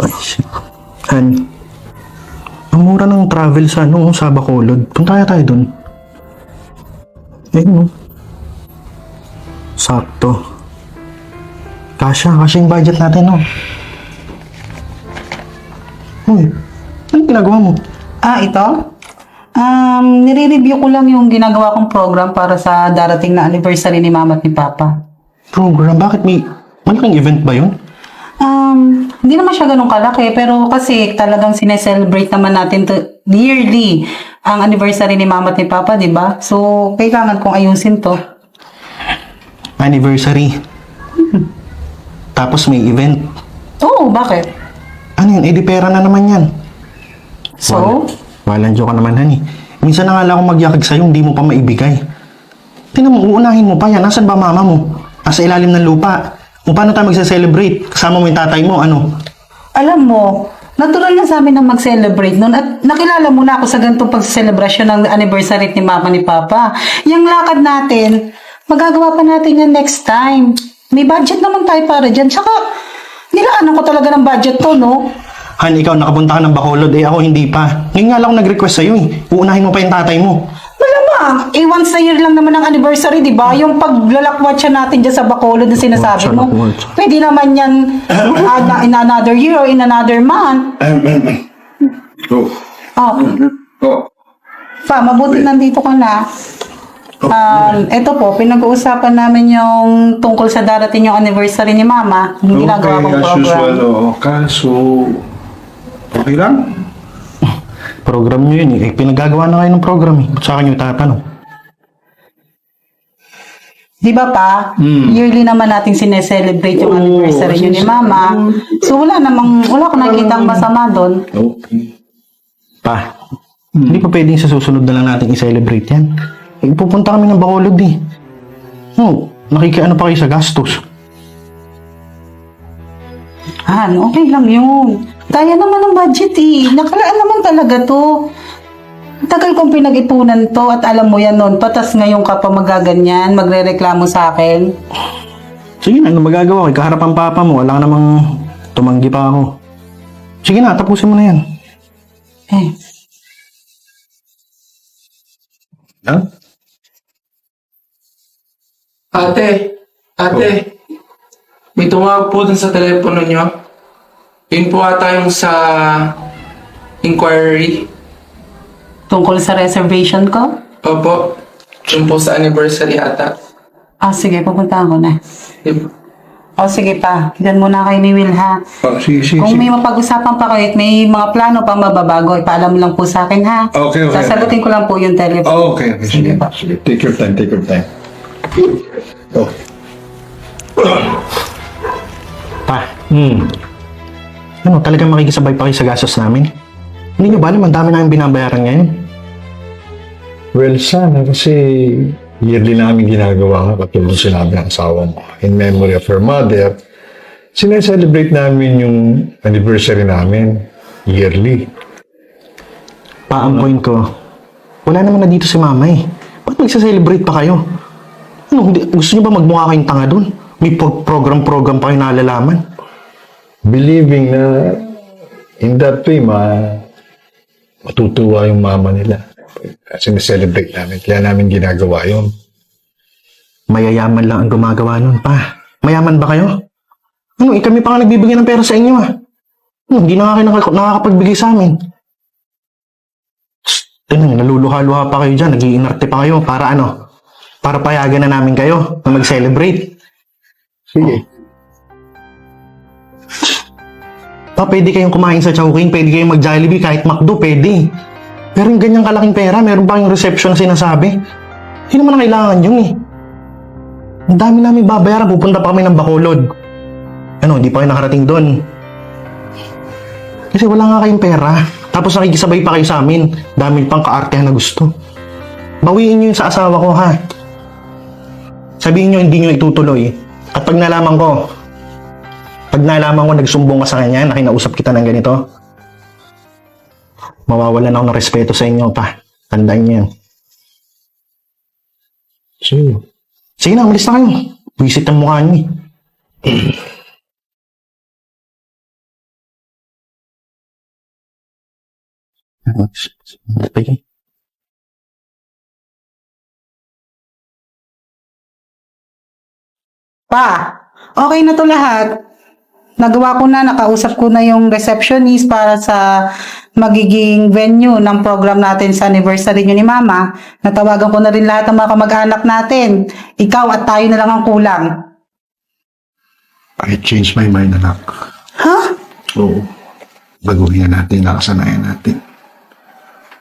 Ay, shit. Han, ang mura ng travel sa ano, sa Bacolod. Punta kaya tayo dun. Eh, no. Sakto. Kasha, kasha yung budget natin, no? Uy, anong ginagawa mo? Ah, ito? Um, nire-review ko lang yung ginagawa kong program para sa darating na anniversary ni mama at ni papa. Program, bakit may malaking event ba yun? Um, hindi naman siya ganun kalaki, pero kasi talagang sineselebrate naman natin to yearly ang anniversary ni mama at ni papa, di ba? So, kailangan kong ayusin to. Anniversary. Tapos may event. Oo, bakit? Ano yun? Eh, di pera na naman yan. So, Walang joke ka naman, honey. Minsan na nga lang ako magyakag sa'yo, hindi mo pa maibigay. Tingnan mo, uunahin mo pa yan. Nasaan ba mama mo? Nasa ilalim ng lupa. O paano tayo magsa-celebrate? Kasama mo yung tatay mo, ano? alam mo, natural lang sa amin na mag-celebrate noon at nakilala mo na ako sa ganitong pag-celebration ng anniversary ni mama ni papa. Yung lakad natin, magagawa pa natin yan next time. May budget naman tayo para dyan. Tsaka, nilaanan ko talaga ng budget to, no? Han, ikaw nakapunta ka ng Bacolod, eh ako hindi pa. Ngayon nga lang ako nag-request sa'yo eh. Uunahin mo pa yung tatay mo. Malamang, eh once a year lang naman ang anniversary, di ba? Yung paglalakwatsa natin dyan sa Bacolod na sinasabi mo. Pwede naman yan uh, in another year or in another month. Oh. Oh, Oh. Pa, mabuti nandito ka na. Um, ito po, pinag-uusapan namin yung tungkol sa darating yung anniversary ni Mama. Yung ginagawa kong as program. usual, oh. Kaso, okay lang? Program nyo yun eh. eh pinagagawa na kayo ng program eh. Ba't sa akin yung tatanong? Di ba pa? Yearly naman nating sineselebrate yung anniversary yun ni Mama. So wala namang, wala ko nakikita masama doon. Okay. Pa, hindi pa pwedeng sa susunod na lang natin i-celebrate yan. Eh, pupunta kami ng Bacolod eh. No, nakikiano pa kayo sa gastos. Han, okay lang yun. Kaya naman ng budget eh. Nakalaan naman talaga to. Ang Tagal kong pinag-ipunan to at alam mo yan noon. Patas ngayon ka pa magaganyan, magre-reklamo sa akin. Sige na, ano magagawa ko? Kaharap ang papa mo, wala ka namang tumanggi pa ako. Sige na, tapusin mo na yan. Eh, Ha? Ate, ate, may tumawag po dun sa telepono nyo. Yun po ata yung sa inquiry. tungkol sa reservation ko? Opo, yun po sa anniversary ata. Ah, sige, pupunta ako na. Yun. O sige pa, dyan muna kayo ni Will ha. Oh, sige, sige, Kung sige. may mapag-usapan pa kayo at may mga plano pa mababago, ipaalam mo lang po sa akin ha. Okay, okay. Sasagutin ko lang po yung telephone. Oh, okay, okay. Sige, Sige pa. sige. Take your time, take your time. Oh. Pa, hmm. Ano, talagang makikisabay pa kayo sa gastos namin? Hindi nyo ba alam, ang dami namin binabayaran ngayon? Well, sana kasi yearly namin ginagawa katulad sinabi ng asawa mo. In memory of her mother, sineselebrate namin yung anniversary namin yearly. Pa, ang point ko, wala naman na dito si mama eh. Ba't magsa-celebrate pa kayo? Ano, hindi, gusto nyo ba magmukha kayong tanga dun? May pro- program-program pa kayo nalalaman? Believing na in that way, ma matutuwa yung mama nila. Sineselebrate namin. Kaya namin ginagawa yun. Mayayaman lang ang gumagawa nun, pa. Mayaman ba kayo? Ano, eh, kami pa nga nagbibigay ng pera sa inyo, ah. Ano, hindi na nga kayo nakak- nakakapagbigay sa amin. Ano, naluluha-luha pa kayo dyan, nag-iinarte pa kayo, para ano? Para payagan na namin kayo na mag-celebrate. Sige. Pa, pwede kayong kumain sa Chowking, pwede kayong mag-Jollibee, kahit McDo, pwede. Pero yung ganyang kalaking pera, meron pa kayong reception na sinasabi. Hindi naman na kailangan yun eh. Ang dami namin babayaran, pupunta pa kami ng Bacolod. Ano, hindi pa kayo nakarating doon. Kasi wala nga kayong pera. Tapos nakikisabay pa kayo sa amin. Dami pang kaartehan na gusto. Bawiin nyo yun sa asawa ko, ha? Sabihin nyo hindi nyo itutuloy. At pag nalaman ko, pag nalaman ko nagsumbong ka sa kanya, na kinausap kita ng ganito, mawawalan ako ng respeto sa inyo pa. Tandaan niyo yan. Sige. Sige na, umalis na kayo. Visit ang mukha niyo eh. Okay. Pa, okay na to lahat. Nagawa ko na, nakausap ko na yung receptionist para sa magiging venue ng program natin sa anniversary nyo ni Mama. Natawagan ko na rin lahat ng mga kamag-anak natin. Ikaw at tayo na lang ang kulang. I changed my mind, anak. Ha? Oo. Baguhin na natin, nakasanayan natin.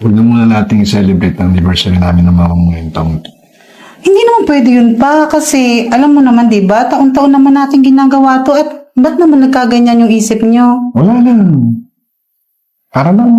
Huwag na muna natin i-celebrate ang anniversary namin ng mga ngayong taong ito. Hindi naman pwede yun pa kasi alam mo naman 'di ba, taon-taon naman natin ginagawa to at ba't naman nagkaganyan yung isip nyo? Wala lang. Para lang,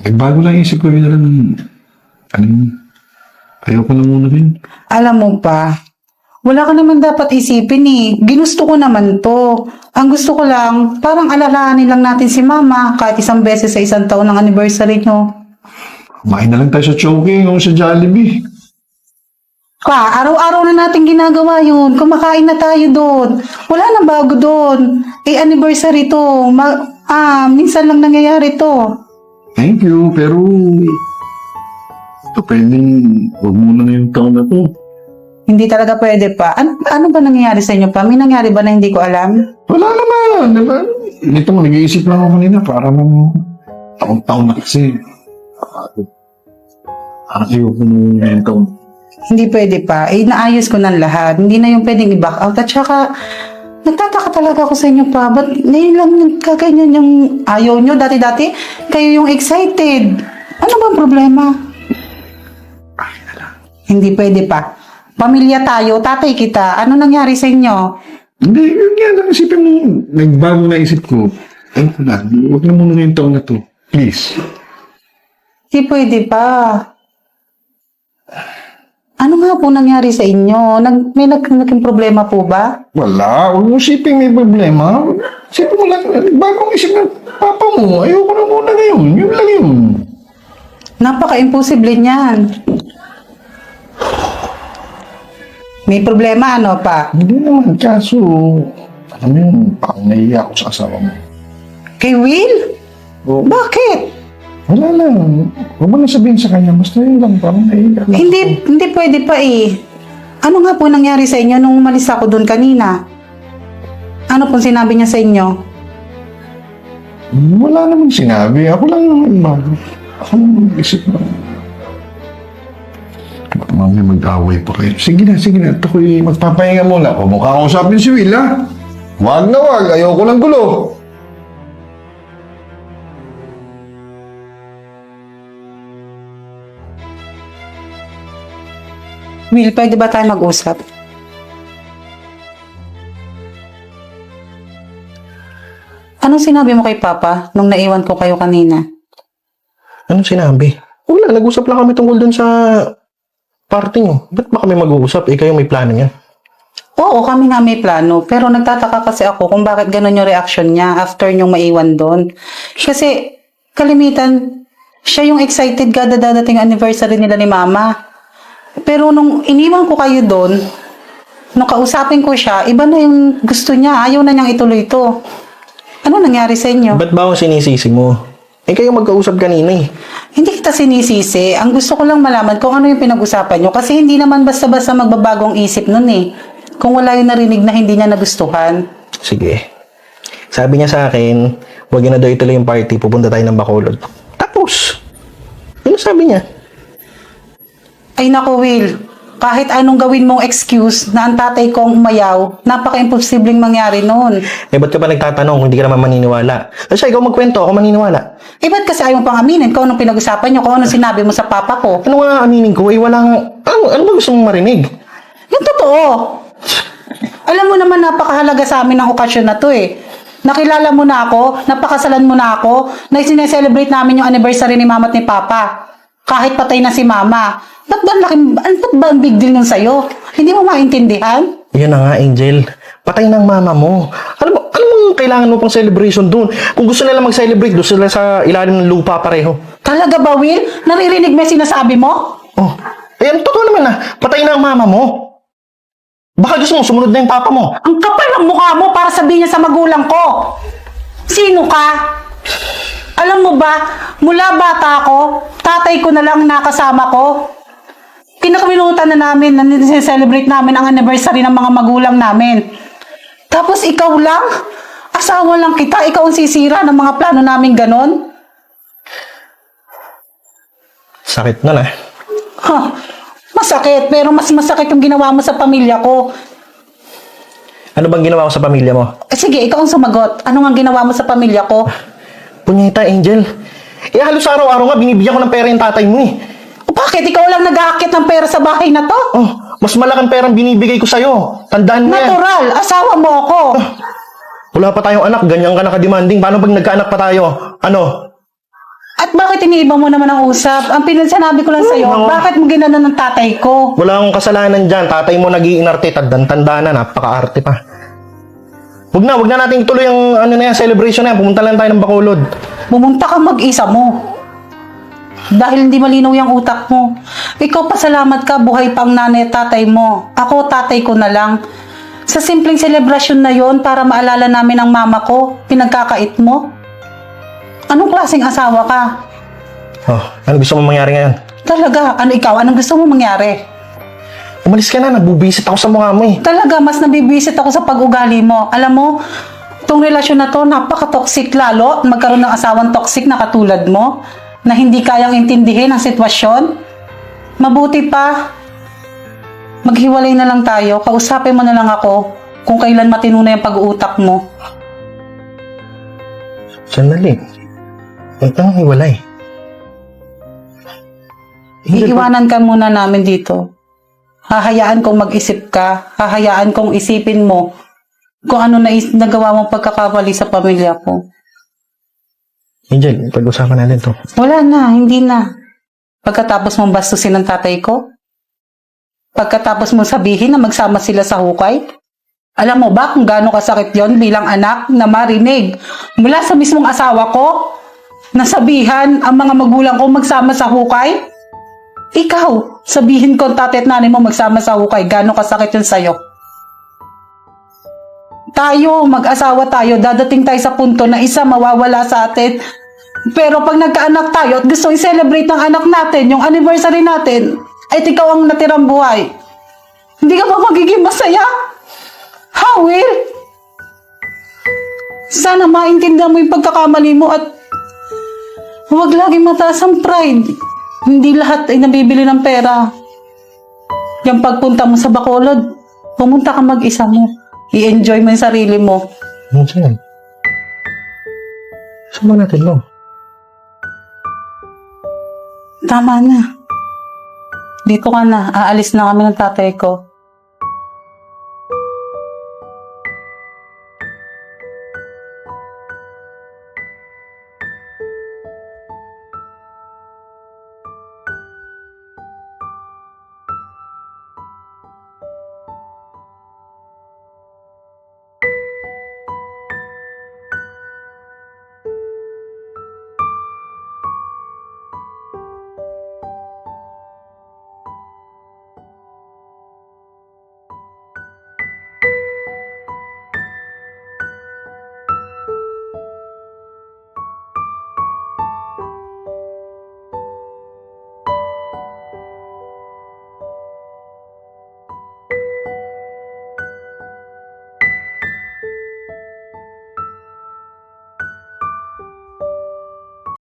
nagbago lang isip ko yun lang. Ano yun? Ayoko na muna rin. Alam mo pa, wala ka naman dapat isipin eh. Ginusto ko naman to. Ang gusto ko lang, parang alalahanin lang natin si mama kahit isang beses sa isang taon ng anniversary nyo. Kumain na lang tayo sa Chowking o sa Jollibee. Pa, araw-araw na natin ginagawa yun. Kumakain na tayo doon. Wala na bago doon. Eh, anniversary to. Ma- ah, minsan lang nangyayari to. Thank you, pero... Ito pwedeng huwag muna ngayong taon na to. Hindi talaga pwede pa. An- ano ba nangyayari sa inyo pa? May nangyari ba na hindi ko alam? Wala naman, di ba? Nito mo, nag-iisip lang ako kanina para nang taon-taon na kasi. Parang ayoko nung ngayong taon. Hindi pwede pa. Eh, naayos ko ng lahat. Hindi na yung pwedeng i-back out. At saka, nagtataka talaga ako sa inyo pa. Ba't ngayon lang yung kaganyan yung ayaw nyo? Dati-dati, kayo yung excited. Ano bang problema? Hindi pwede pa. Pamilya tayo, tatay kita. Ano nangyari sa inyo? Hindi, yun nga lang. Isipin mo, nagbago na isip ko. Ayoko na, huwag na muna ngayong taon na to. Please. Hindi pwede pa. Ano nga po nangyari sa inyo? Nag, may nag, naging problema po ba? Wala, huwag mo isipin may problema. Isipin mo lang, bagong isip ng papa mo. Ayoko na muna ngayon. Yun lang yun. Napaka-imposible niyan. May problema ano pa? Hindi naman, kaso, alam mo yun, parang naiiyak ako sa asawa mo. Kay Will? Oo. Bakit? Wala lang. Huwag mo na sabihin sa kanya. Basta yun lang, parang naiiyak lang. Hindi, hindi pwede pa eh. Ano nga po nangyari sa inyo nung umalis ako doon kanina? Ano pong sinabi niya sa inyo? Wala naman sinabi. Ako lang naman? Ako lang isip na. Baka mamaya mag-away pa kayo. Sige na, sige na. Ito ko'y magpapahinga muna. Kung mukha akong usapin si Will, ha? Wag na wag. Ayoko ng gulo. Will, pwede ba tayo mag-usap? Anong sinabi mo kay Papa nung naiwan ko kayo kanina? Anong sinabi? Wala, nag-usap lang kami tungkol dun sa party nyo. Ba't ba kami mag-uusap? Eh, kayo may plano niya. Oo, kami nga may plano. Pero nagtataka kasi ako kung bakit ganun yung reaction niya after niyong maiwan doon. Kasi, kalimitan, siya yung excited kada dadating anniversary nila ni Mama. Pero nung iniwan ko kayo doon, nung kausapin ko siya, iba na yung gusto niya. Ayaw na niyang ituloy ito. Ano nangyari sa inyo? Ba't ba ako sinisisi mo? Eh, kayo magkausap kanina eh. Hindi kita sinisisi. Ang gusto ko lang malaman kung ano yung pinag-usapan niyo. Kasi hindi naman basta-basta magbabagong isip nun eh. Kung wala yung narinig na hindi niya nagustuhan. Sige. Sabi niya sa akin, huwag na daw ituloy yung party, pupunta tayo ng Bacolod. Tapos, ano sabi niya? Ay nako Will, kahit anong gawin mong excuse na ang tatay kong umayaw, napaka-imposibleng mangyari noon. Eh, ba't ka pa nagtatanong kung hindi ka naman maniniwala? Kasi ikaw magkwento, ako maniniwala. Eh ba't kasi ayaw mo pang aminin kung anong pinag-usapan niyo, kung anong sinabi mo sa papa ko? Ano nga aminin ko? Eh, walang... Ano, ano ba gusto mong marinig? Yung totoo. Alam mo naman napakahalaga sa amin ang okasyon na to eh. Nakilala mo na ako, napakasalan mo na ako, na sineselebrate namin yung anniversary ni mama at ni papa. Kahit patay na si mama. Ba't ba ang laki, ano ba't ba ang big deal nun sa'yo? Hindi mo maintindihan? Yun na nga, Angel. Patay ng mama mo. Ano mo, ano mo kailangan mo pang celebration doon? Kung gusto nila mag-celebrate, doon sila sa ilalim ng lupa pareho. Talaga ba, Will? Naririnig mo yung sinasabi mo? Oh, eh, ang totoo naman na, patay na ang mama mo. Baka gusto mo sumunod na yung papa mo. Ang kapal ng mukha mo para sabihin niya sa magulang ko. Sino ka? Alam mo ba, mula bata ko, tatay ko na lang ang nakasama ko. Kinakaminutan na namin na celebrate namin ang anniversary ng mga magulang namin. Tapos ikaw lang? Asawa lang kita, ikaw ang sisira ng mga plano namin ganon? Sakit na na. Ha, masakit, pero mas masakit yung ginawa mo sa pamilya ko. Ano bang ginawa ko sa pamilya mo? Eh, sige, ikaw ang sumagot. Ano nga ginawa mo sa pamilya ko? Punyeta, Angel. Eh, halos araw-araw nga binibigyan ko ng pera yung tatay mo eh. Bakit ikaw lang nag-aakit ng pera sa bahay na to? Oh, mas malaking perang binibigay ko sa'yo. Tandaan mo yan. Natural, asawa mo ako. Wala pa tayong anak, ganyan ka nakademanding. Paano pag nagkaanak pa tayo? Ano? At bakit iniiba mo naman ang usap? Ang pinansanabi ko lang sa'yo, Oo. bakit mo ginano ng tatay ko? Wala akong kasalanan dyan. Tatay mo nag-iinarte, tandang-tanda na, napaka-arte pa. Wag na, wag na natin ituloy ang ano na yan, celebration na yan. Pumunta lang tayo ng Bacolod. Bumunta ka mag-isa mo. Dahil hindi malinaw yung utak mo. Ikaw pasalamat ka, buhay pa ang nanay at tatay mo. Ako, tatay ko na lang. Sa simpleng selebrasyon na yon para maalala namin ang mama ko, pinagkakait mo. Anong klaseng asawa ka? Oh, ano gusto mo mangyari ngayon? Talaga, ano ikaw? Anong gusto mo mangyari? Umalis ka na, nagbubisit ako sa mukha mo eh. Talaga, mas nabibisit ako sa pag-ugali mo. Alam mo, itong relasyon na to, napaka-toxic lalo. Magkaroon ng asawang toxic na katulad mo, na hindi kayang intindihin ang sitwasyon. Mabuti pa, maghiwalay na lang tayo. Kausapin mo na lang ako kung kailan matino na yung pag-uutak mo. Sandali. Huwag kang hiwalay. Angel, Iiwanan ka muna namin dito. Hahayaan kong mag-isip ka. Hahayaan kong isipin mo kung ano na nagawa mong pagkakamali sa pamilya ko. Angel, pag-usapan natin to. Wala na, hindi na. Pagkatapos mong bastusin ng tatay ko? Pagkatapos mong sabihin na magsama sila sa hukay? Alam mo ba kung gaano kasakit yon bilang anak na marinig mula sa mismong asawa ko na sabihan ang mga magulang ko magsama sa hukay? Ikaw, sabihin ko tatay at nanay mo magsama sa hukay, gaano kasakit yun sa'yo? Tayo, mag-asawa tayo, dadating tayo sa punto na isa mawawala sa atin. Pero pag nagkaanak tayo at gusto i-celebrate ng anak natin, yung anniversary natin, ay ikaw ang natirang buhay. Hindi ka ba magiging masaya? Ha, Will? Sana maintindihan mo yung pagkakamali mo at huwag laging mataas ang pride. Hindi lahat ay nabibili ng pera. Yung pagpunta mo sa Bacolod, pumunta ka mag-isa mo. I-enjoy mo yung sarili mo. Angel. Sama natin mo. Tama na. Dito ka na. Aalis na kami ng tatay ko.